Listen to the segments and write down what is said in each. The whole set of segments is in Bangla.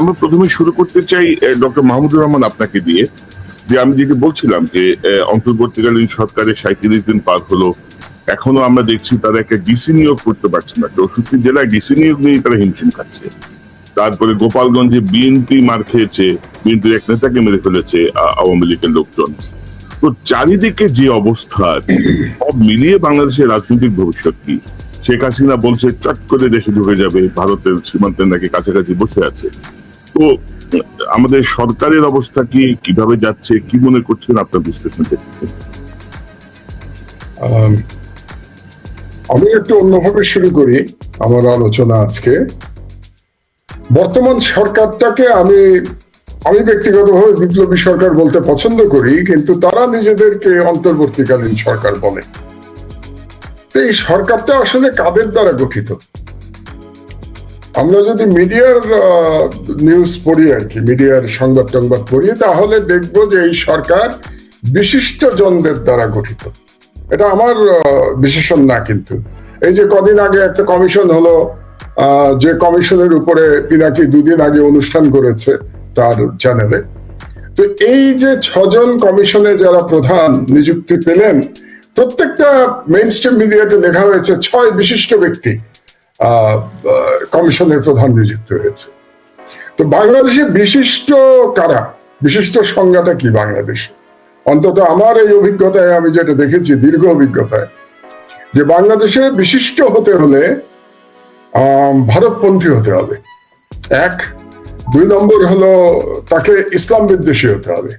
আমরা প্রথমে শুরু করতে চাই ডক্টর মাহমুদুর রহমান আপনাকে দিয়ে, যে আমি যেটি বলছিলাম যে অন্তর্বর্তীকালীন সরকারের সাঁত্রিশ দিন পার হলো, এখনও আমরা দেখছি তারা একটা ডিসি নিয়োগ করতে পারছে না। চৌষট্টি জেলায় ডিসি নিয়োগ নিয়ে তারা হিমশিম খাচ্ছে। তারপরে গোপালগঞ্জে বিএনপি মার খেয়েছে বিএনপির এক নেতাকে মেরে ফেলেছে আওয়ামী লীগের লোকজন। তো চারিদিকে যে অবস্থা, সব মিলিয়ে বাংলাদেশের রাজনৈতিক ভবিষ্যৎ কি? শেখ হাসিনা বলছে, চট করে দেশে ঢুকে যাবে, ভারতের সীমান্তের নাকি কাছাকাছি বসে আছে। তো, আমাদের সরকারের অবস্থা কি, কীভাবে যাচ্ছে, কি মনে করছেন আপনার বিশ্লেষণ থেকে আমি একটু অন্যভাবে শুরু করি আমার আলোচনা আজকে। বর্তমান সরকারটাকে আমি আমি ব্যক্তিগতভাবে বিপ্লবী সরকার বলতে পছন্দ করি, কিন্তু তারা নিজেদেরকে অন্তর্বর্তীকালীন সরকার বলে। এই সরকারটা আসলে কাদের দ্বারা গঠিত? আমরা যদি মিডিয়ার নিউজ পড়ি আর কি, মিডিয়ার সংবাদ টংবাদ পড়ি, তাহলে দেখব যে এই সরকার বিশিষ্ট জনদের দ্বারা গঠিত। এটা আমার বিশেষণ না কিন্তু। এই যে কদিন আগে একটা কমিশন হলো যে কমিশনের উপরে পিনাকি দুদিন আগে অনুষ্ঠান করেছে তার চ্যানেলে তো এই যে ছজন কমিশনে যারা প্রধান নিযুক্তি পেলেন, প্রত্যেকটা মেইন স্ট্রিম মিডিয়াতে লেখা হয়েছে ছয় বিশিষ্ট ব্যক্তি। কমিশনের প্রধান নিযুক্ত হয়েছে। তো বাংলাদেশে বিশিষ্ট কারা? বিশিষ্ট সংজ্ঞাটা কি বাংলাদেশে? অন্তত আমার এই অভিজ্ঞতায় আমি যেটা দেখেছি, দীর্ঘ অভিজ্ঞতায়, যে বাংলাদেশে বিশিষ্ট হতে হলে ভারতপন্থী হতে হবে। এক, দুই নম্বর হলো তাকে ইসলাম বিদ্বেষী হতে হবে।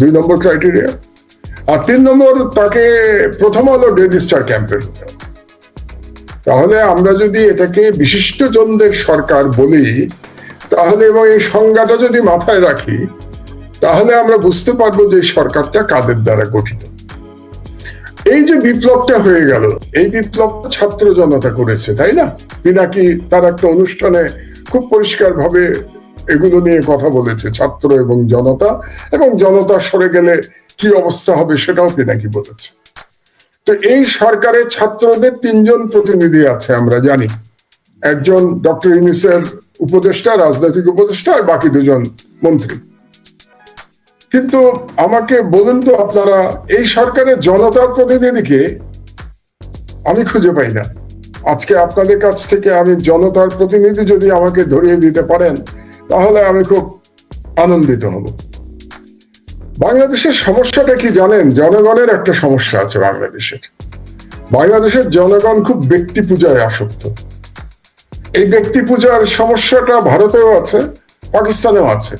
দুই নম্বর ক্রাইটেরিয়া। আর তিন নম্বর তাকে প্রথম হলো ডেড স্টার ক্যাম্পের হতে হবে। তাহলে আমরা যদি এটাকে বিশিষ্ট জনদের সরকার বলি, তাহলে এবং এই সংজ্ঞাটা যদি মাথায় রাখি, তাহলে আমরা বুঝতে পারব যে সরকারটা কাদের দ্বারা গঠিত। এই যে বিপ্লবটা হয়ে গেল, এই বিপ্লব ছাত্র জনতা করেছে, তাই না? পিনাকি তার একটা অনুষ্ঠানে খুব পরিষ্কার ভাবে এগুলো নিয়ে কথা বলেছে ছাত্র এবং জনতা এবং জনতা সরে গেলে কি অবস্থা হবে সেটাও পিনাকি বলেছে। তো এই সরকারের ছাত্রদের তিনজন প্রতিনিধি আছে, আমরা জানি। একজন ডক্টর ইউনিসের উপদেষ্টা, রাজনৈতিক উপদেষ্টা, আর বাকি দুজন মন্ত্রী। কিন্তু আমাকে বলুন তো আপনারা, এই সরকারের জনতার প্রতিনিধিকে আমি খুঁজে পাই না। আজকে আপনাদের কাছ থেকে আমি জনতার প্রতিনিধি যদি আমাকে ধরিয়ে দিতে পারেন, তাহলে আমি খুব আনন্দিত হব। বাংলাদেশের সমস্যাটা কি জানেন? জনগণের একটা সমস্যা আছে বাংলাদেশের। বাংলাদেশের জনগণ খুব ব্যক্তি পূজায় আসক্ত। এই ব্যক্তি পূজার সমস্যাটা ভারতেও আছে, পাকিস্তানেও আছে।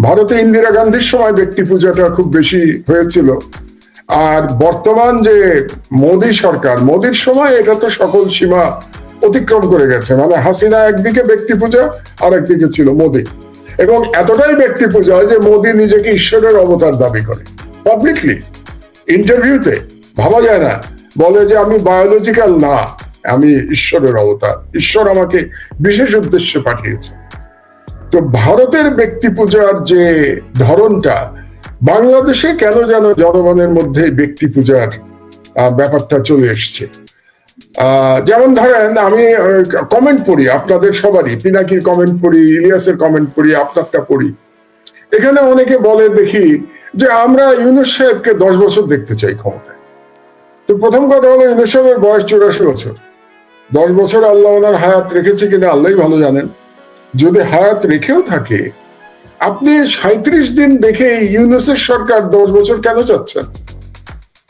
ভারতে ইন্দিরা গান্ধীর সময় ব্যক্তি পূজাটা খুব বেশি হয়েছিল। আর বর্তমান যে মোদী সরকার, মোদীর সময় এটা তো সকল সীমা অতিক্রম করে গেছে। মানে হাসিনা একদিকে ব্যক্তি পূজা আর একদিকে ছিল মোদী। এবং এতটাই ব্যক্তি পূজা যে মোদী নিজেকে ঈশ্বরের অবতার দাবি করে। পাবলিকলি ইন্টারভিউতে ভাবা যায় না। বলে যে আমি বায়োলজিক্যাল না, আমি ঈশ্বরের অবতার। ঈশ্বর আমাকে বিশেষ উদ্দেশ্যে পাঠিয়েছে তো ভারতের ব্যক্তি পূজার যে ধরনটা, বাংলাদেশে কেন যেন জনগণের মধ্যে ব্যক্তি পূজার ব্যাপারটা চলে এসছে? যেমন ধরেন আমি কমেন্ট পড়ি আপনাদের সবারই, পিনাকির কমেন্ট পড়ি, ইলিয়াসের কমেন্ট পড়ি আপনারটা পড়ি। এখানে অনেকে বলে, দেখি, যে আমরা ইউনুস সাহেবকে দশ বছর দেখতে চাই ক্ষমতায়। তো প্রথম কথা হলো, ইউনুস সাহেবের বয়স চুরাশি বছর। দশ বছর আল্লাহ ওনার হায়াত রেখেছে কিনা আল্লাহই ভালো জানেন। যদি হায়াত রেখেও থাকে, আপনি সাঁত্রিশ দিন দেখে ইউনুসের সরকার দশ বছর কেন চাচ্ছেন?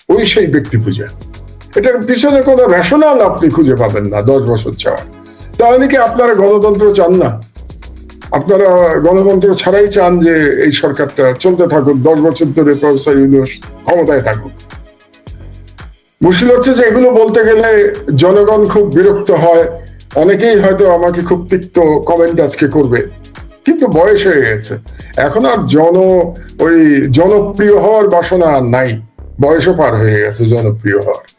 ওই সেই ব্যক্তি পূজা এটার পিছনে কোনো রেশনাল আপনি খুঁজে পাবেন না দশ বছর চাওয়ার। তাহলে কি আপনারা গণতন্ত্র চান না? আপনারা গণতন্ত্র ছাড়াই চান যে এই সরকারটা চলতে থাকুক, দশ বছর ধরে প্রফেসর ইউনুস ক্ষমতায় থাকুক। মুশকিল হচ্ছে যে এগুলো বলতে গেলে জনগণ খুব বিরক্ত হয়। অনেকেই হয়তো আমাকে খুব তিক্ত কমেন্ট আজকে করবে। কিন্তু বয়স হয়ে গেছে। এখন আর জন, ওই জনপ্রিয় হওয়ার বাসনা আর নাই। বয়সও পার হয়ে গেছে জনপ্রিয় হওয়ার।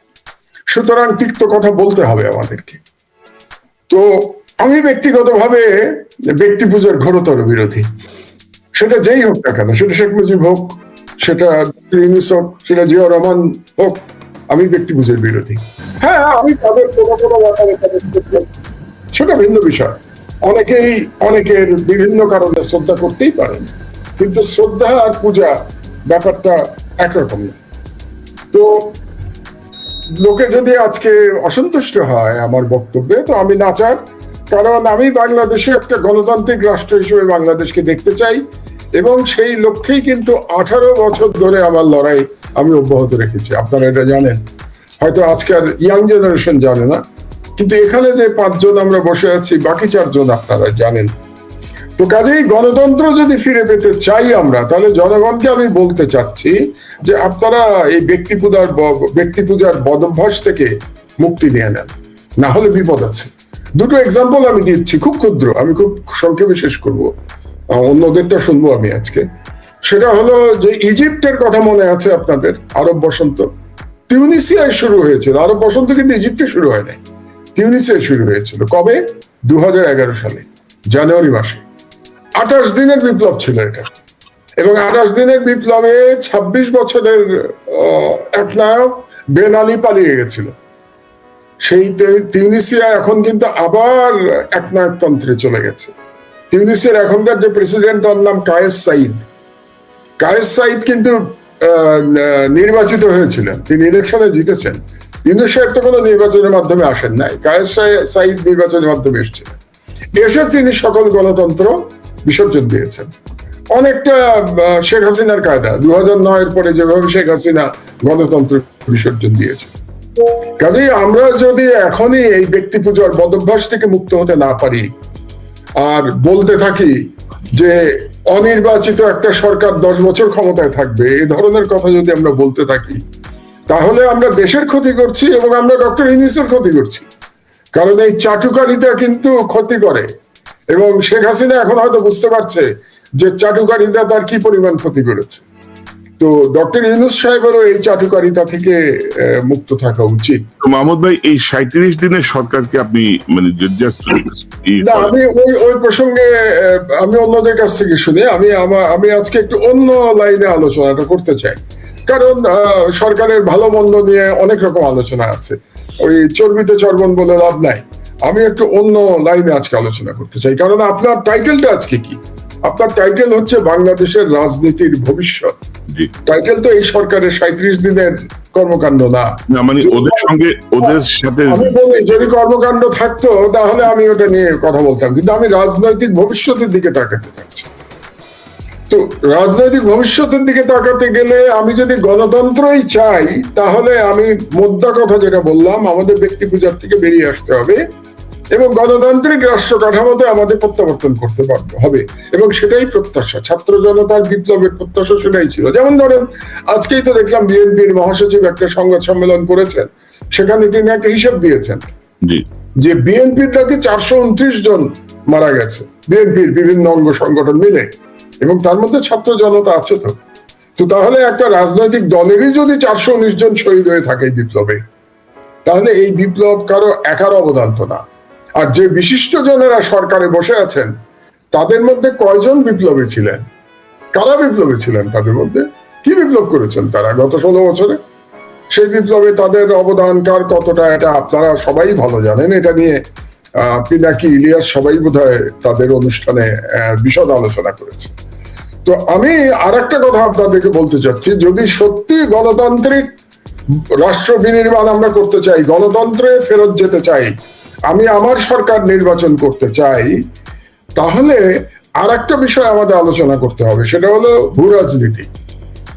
সুতরাং তিক্ত কথা বলতে হবে আমাদেরকে। তো আমি ব্যক্তিগতভাবে ব্যক্তি পূজার ঘোরতর বিরোধী, সেটা যেই হোক না কেন, সেটা শেখ মুজিব হোক, সেটা ইউনুস হোক, সেটা জিয়া রহমান হোক, আমি ব্যক্তি পূজার বিরোধী। হ্যাঁ আমি তাদের কোনো কোনো সেটা ভিন্ন বিষয়। অনেকেই, অনেকের বিভিন্ন কারণে শ্রদ্ধা করতেই পারেন, কিন্তু শ্রদ্ধা আর পূজা ব্যাপারটা একরকম না। তো লোকে যদি আজকে অসন্তুষ্ট হয় আমার বক্তব্যে, তো আমি নাচার কারণ আমি বাংলাদেশে একটা গণতান্ত্রিক রাষ্ট্র হিসেবে বাংলাদেশকে দেখতে চাই এবং সেই লক্ষ্যেই কিন্তু আঠারো বছর ধরে আমার লড়াই আমি অব্যাহত রেখেছি। আপনারা এটা জানেন। হয়তো আজকাল ইয়াং জেনারেশন জানে না। কিন্তু এখানে যে পাঁচজন আমরা বসে আছি, বাকি চারজন আপনারা জানেন। তো কাজেই গণতন্ত্র যদি ফিরে পেতে চাই আমরা, তাহলে জনগণকে আমি বলতে চাচ্ছি যে আপনারা এই ব্যক্তি পূজার ব্যক্তি পূজার বদভ্যাস থেকে মুক্তি নিয়ে নেন। না হলে বিপদ আছে। দুটো এক্সাম্পল আমি দিচ্ছি, খুব ক্ষুদ্র, আমি খুব সংক্ষেপে শেষ করব। অন্যদেরটা শুনব আমি আজকে। সেটা হলো যে ইজিপ্টের কথা মনে আছে আপনাদের? আরব বসন্ত। তিউনিসিয়ায় শুরু হয়েছিল। আরব বসন্ত কিন্তু ইজিপ্টে শুরু হয় নাই। তিউনিসিয়ায় শুরু হয়েছিল। কবে? দু হাজার এগারো সালে, জানুয়ারি মাসে। আঠাশ দিনের বিপ্লব ছিল এটা। এবং আঠাশ দিনের বিপ্লবে ২৬ বছরের আহ, এক নায়ক বেন আলী পালিয়ে গেছিল। সেই তিউনিসিয়া এখন কিন্তু আবার এক নায়কতন্ত্রে চলে গেছে। তিউনিসিয়ার এখনকার যে প্রেসিডেন্ট তার নাম কায়েস সাইদ। কায়েস সাইদ কিন্তু নির্বাচিত হয়েছিলেন। তিনি ইলেকশনে জিতেছেন। ইউনুস সাহেব তো কোনো নির্বাচনের মাধ্যমে আসেন নাই। কায়েস সাইদ নির্বাচনের মাধ্যমে এসেছিলেন। এসে তিনি সকল গণতন্ত্র বিসর্জন দিয়েছেন। অনেকটা শেখ হাসিনার কায়দা। দু হাজার নয়ের পরে যেভাবে শেখ হাসিনা গণতন্ত্র বিসর্জন দিয়েছে। কাজেই আমরা যদি এখনই এই ব্যক্তি পূজার বদভ্যাস থেকে মুক্ত হতে না পারি, আর বলতে থাকি যে অনির্বাচিত একটা সরকার দশ বছর ক্ষমতায় থাকবে এই ধরনের কথা যদি আমরা বলতে থাকি, তাহলে আমরা দেশের ক্ষতি করছি এবং আমরা ডক্টর ইউনিসের ক্ষতি করছি। কারণ এই চাটুকারিতা কিন্তু ক্ষতি করে। এবং শেখ হাসিনা এখন হয়তো বুঝতে পারছে যে চাটুকারিতা তার কি পরিমাণ ক্ষতি করেছে? তো ডক্টর ইউনুস সাহেবেরও এই চাটুকারিতা থেকে মুক্ত থাকা উচিত। মাহমুদ ভাই এই সাঁত্রিশ দিনের সরকারকে আপনি মানে না আমি ওই ওই প্রসঙ্গে আমি অন্যদের কাছ থেকে শুনি। আমি আমার আমি আজকে একটু অন্য লাইনে আলোচনাটা করতে চাই। কারণ সরকারের ভালো মন্দ নিয়ে অনেক রকম আলোচনা আছে। ওই চর্বিতে চর্বণ বলে লাভ নাই। আমি একটু অন্য লাইনে আজকে আলোচনা করতে চাই। কারণ আপনার টাইটেলটা আজকে কি? আপনার টাইটেল হচ্ছে বাংলাদেশের রাজনীতির ভবিষ্যৎ। টাইটেল তো এই সরকারের সাঁত্রিশ দিনের কর্মকাণ্ড না। মানে ওদের সঙ্গে ওদের সাথে আমি বলি যদি কর্মকাণ্ড থাকতো তাহলে আমি ওটা নিয়ে কথা বলতাম। কিন্তু আমি রাজনৈতিক ভবিষ্যতের দিকে তাকাতে চাচ্ছি। তো রাজনৈতিক ভবিষ্যতের দিকে তাকাতে গেলে আমি যদি গণতন্ত্রই চাই তাহলে আমি মোদ্দা কথা যেটা বললাম আমাদের ব্যক্তি পূজার থেকে বেরিয়ে আসতে হবে। এবং গণতান্ত্রিক রাষ্ট্র কাঠামোতে আমাদের প্রত্যাবর্তন করতে পারবে হবে। এবং সেটাই প্রত্যাশা। ছাত্র জনতার বিপ্লবের প্রত্যাশা সেটাই ছিল। যেমন ধরেন আজকেই তো দেখলাম বিএনপির মহাসচিব একটা সংবাদ সম্মেলন করেছেন। সেখানে তিনি একটা হিসাব দিয়েছেন। যে বিএনপির নাকি চারশো উনত্রিশ জন মারা গেছে। বিএনপির বিভিন্ন অঙ্গ সংগঠন মিলে। এবং তার মধ্যে ছাত্র জনতা আছে তো। তো তাহলে একটা রাজনৈতিক দলেরই যদি চারশো উনিশ জন শহীদ হয়ে থাকে বিপ্লবে তাহলে এই বিপ্লব কারও একার অবদান তো না। আর যে বিশিষ্ট জনেরা সরকারে বসে আছেন, তাদের মধ্যে কয়জন বিপ্লবী ছিলেন? কারা বিপ্লবী ছিলেন তাদের মধ্যে? কি বিপ্লব করেছেন তারা গত ষোলো বছরে? সেই বিপ্লবে তাদের অবদান কার কতটা, এটা আপনারা সবাই ভালো জানেন। এটা নিয়ে পিনাকি ইলিয়াস সবাই বোধহয় তাদের অনুষ্ঠানে বিশদ আলোচনা করেছে তো আমি আর একটা কথা আপনাদেরকে বলতে চাচ্ছি, যদি সত্যি গণতান্ত্রিক রাষ্ট্র বিনির্মাণ আমরা করতে চাই, গণতন্ত্রে ফেরত যেতে চাই আমি আমার সরকার নির্বাচন করতে চাই তাহলে আর একটা বিষয় আমাদের আলোচনা করতে হবে সেটা হলো ভূ রাজনীতি।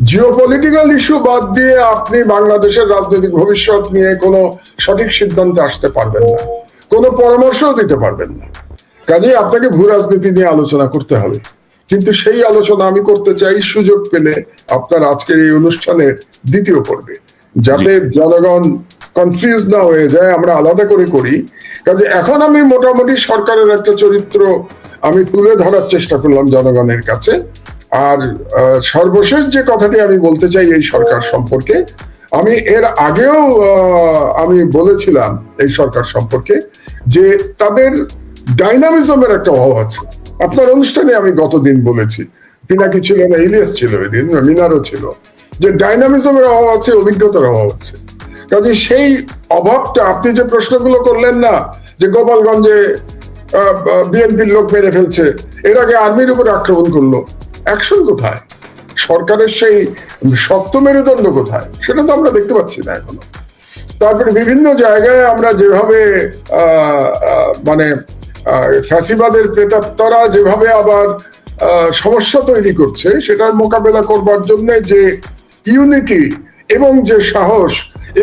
জিওপলিটিক্যাল ইস্যু বাদ দিয়ে আপনি বাংলাদেশের রাজনৈতিক ভবিষ্যৎ নিয়ে কোনো সঠিক সিদ্ধান্তে আসতে পারবেন না কোনো পরামর্শও দিতে পারবেন না। কাজেই আপনাকে ভূ রাজনীতি নিয়ে আলোচনা করতে হবে। কিন্তু সেই আলোচনা আমি করতে চাই সুযোগ পেলে আপনার আজকের এই অনুষ্ঠানের দ্বিতীয় পর্বে যাতে জনগণ কনফিউজ না হয়ে যায়, আমরা আলাদা করে করি। কাজে এখন আমি মোটামুটি সরকারের একটা চরিত্র আমি তুলে ধরার চেষ্টা করলাম জনগণের কাছে। আর সর্বশেষ যে কথাটি আমি বলতে চাই এই সরকার সম্পর্কে, আমি এর আগেও আমি বলেছিলাম এই সরকার সম্পর্কে যে তাদের ডাইনামিজমের একটা অভাব আছে। আপনার অনুষ্ঠানে আমি গতদিন বলেছি, পিনাকি ছিল না, ইলিয়াস ছিল এদিন মিনারও ছিল। যে ডাইনামিজমের অভাব আছে, অভিজ্ঞতার অভাব আছে। কাজে সেই অভাবটা আপনি যে প্রশ্নগুলো করলেন না, যে গোপালগঞ্জে বিএনপির লোক মেরে ফেলছে, এর আগে আর্মির উপর আক্রমণ করল, অ্যাকশন কোথায়? সরকারের সেই শক্ত মেরুদণ্ড কোথায়? সেটা তো আমরা দেখতে পাচ্ছি না এখনও। তারপরে বিভিন্ন জায়গায় আমরা যেভাবে মানে ফ্যাসিবাদের প্রেতাত্মারা যেভাবে আবার সমস্যা তৈরি করছে, সেটার মোকাবেলা করবার জন্য যে ইউনিটি এবং যে সাহস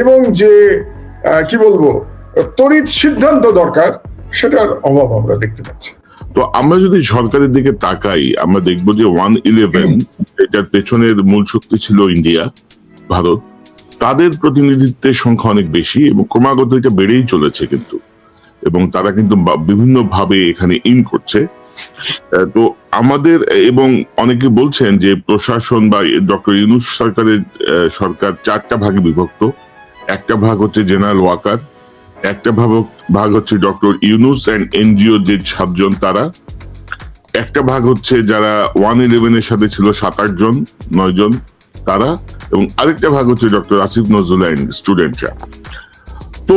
এবং যে কি বলব, তড়িৎ সিদ্ধান্ত দরকার, সেটার অভাব আমরা দেখতে পাচ্ছি। তো আমরা যদি সরকারের দিকে তাকাই, আমরা দেখব যে ওয়ান ইলেভেন এটার পেছনের মূল শক্তি ছিল ইন্ডিয়া, ভারত, তাদের প্রতিনিধিত্বের সংখ্যা অনেক বেশি এবং ক্রমাগত এটা বেড়েই চলেছে কিন্তু। এবং তারা কিন্তু বিভিন্ন ভাবে এখানে ইন করছে। তো আমাদের, এবং অনেকে বলছেন যে প্রশাসন বা ডক্টর ইউনুস সরকারের সরকার চারটা ভাগে বিভক্ত। একটা ভাগ হচ্ছে জেনারেল ওয়াকার, একটা ভাগ ভাগ হচ্ছে ডক্টর ইউনুস অ্যান্ড এনজিও যে সাতজন তারা, একটা ভাগ হচ্ছে যারা ওয়ান ইলেভেনের সাথে ছিল সাত আট জন, নয় জন তারা, এবং আরেকটা ভাগ হচ্ছে ডক্টর আসিফ নজরুল অ্যান্ড স্টুডেন্টরা তো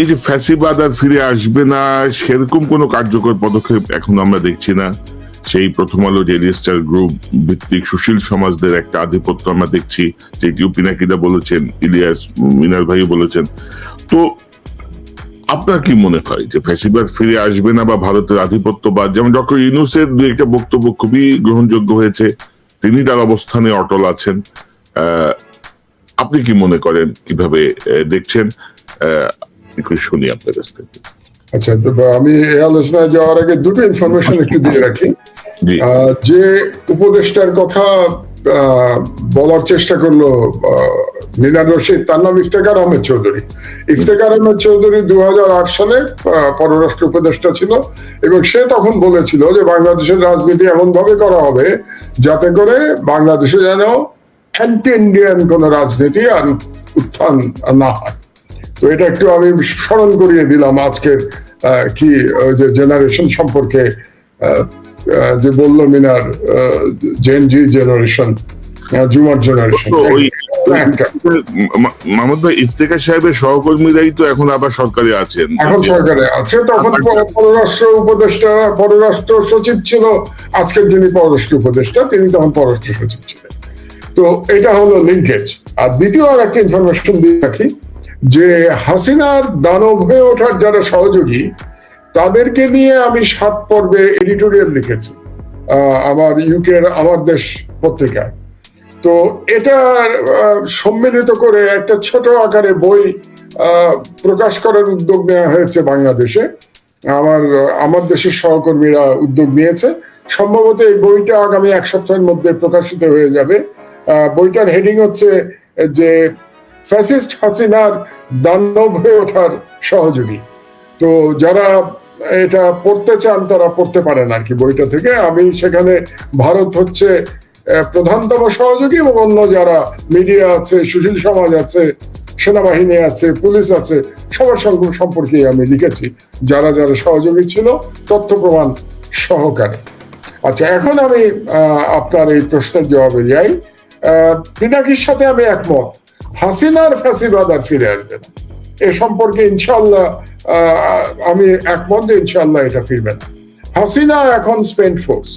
এই যে ফ্যাসিবাদ আর ফিরে আসবে না, সেরকম কোনো কার্যকর পদক্ষেপ এখন আমরা দেখছি না। সেই প্রথম আলো রেজিস্টার গ্রুপ ভিত্তিক সুশীল সমাজদের একটা আধিপত্য আমরা দেখছি যেটি পিনাকিদা বলেছেন, ইলিয়াস মিনার ভাই বলেছেন। তো আপনার কি মনে হয় যে ফ্যাসিবাদ ফিরে আসবে না বা ভারতের আধিপত্য বা যেমন ডক্টর ইউনুসের দু একটা বক্তব্য খুবই গ্রহণযোগ্য হয়েছে, তিনি তার অবস্থানে অটল আছেন। আপনি কি মনে করেন? কীভাবে দেখছেন? একটু শুনি আপনার কাছ থেকে আচ্ছা আমি এই আলোচনায় যাওয়ার আগে দুটো ইনফরমেশন একটু দিয়ে রাখি। যে উপদেষ্টার কথা বলার চেষ্টা করল মিনার রশিদ তার নাম ইফতেকার আহমেদ চৌধুরী। ইফতেকার আহমেদ চৌধুরী দু হাজার আট সালে পররাষ্ট্র উপদেষ্টা ছিল এবং সে তখন বলেছিল যে বাংলাদেশের রাজনীতি এমন ভাবে করা হবে যাতে করে বাংলাদেশে যেন অ্যান্টি ইন্ডিয়ান কোন রাজনীতি আর উত- উত্থান না হয়। তো এটা একটু আমি স্মরণ করিয়ে দিলাম আজকের কি যে জেনারেশন সম্পর্কে যে বলল মিনার Gen Z generation zoomer generation Mahmud ভাই ইফতেখার সাহেবের সহকর্মীরাই তো এখন আবার সরকারে আছেন। এখন সরকারে আছে তখন পররাষ্ট্র উপদেষ্টা পররাষ্ট্র সচিব ছিল আজকের যিনি পররাষ্ট্র উপদেষ্টা তিনি তখন পররাষ্ট্র সচিব ছিলেন। তো এটা হলো লিঙ্কেজ আর দ্বিতীয় আর একটা ইনফরমেশন দিয়ে রাখি যে হাসিনার দানব হয়ে ওঠার যারা সহযোগী, তাদেরকে নিয়ে আমি সাত পর্বে এডিটোরিয়াল লিখেছি আমার ইউকের আমার দেশ পত্রিকায়। তো এটা সম্মিলিত করে একটা ছোট আকারে বই প্রকাশ করার উদ্যোগ নেওয়া হয়েছে বাংলাদেশে। আমার আমার দেশের সহকর্মীরা উদ্যোগ নিয়েছে। সম্ভবত এই বইটা আগামী এক সপ্তাহের মধ্যে প্রকাশিত হয়ে যাবে। বইটার হেডিং হচ্ছে যে ফ্যাসিস্ট হাসিনার দানব হয়ে ওঠার সহযোগী। তো যারা এটা পড়তে চান, তারা পড়তে পারেন আর কি বইটা থেকে। আমি সেখানে ভারত হচ্ছে প্রধানতম সহযোগী এবং অন্য যারা মিডিয়া আছে, সুশীল সমাজ আছে, সেনাবাহিনী আছে, পুলিশ আছে, সবার সঙ্গে সম্পর্কে আমি লিখেছি। যারা যারা সহযোগী ছিল, তথ্য প্রমাণ সহকারে। আচ্ছা এখন আমি আপনার এই প্রশ্নের জবাবে যাই। পিনাকির সাথে আমি একমত। হাসিনার ফ্যাসিবাদ আর ফিরে আসবে না। এ সম্পর্কে ইনশাল্লাহ আমি একমত ইনশাল্লাহ এটা ফিরবে না। হাসিনা এখন স্পেন্ট ফোর্স।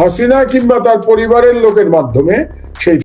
হাসিনা কিংবা তার পরিবারের লোকের মাধ্যমে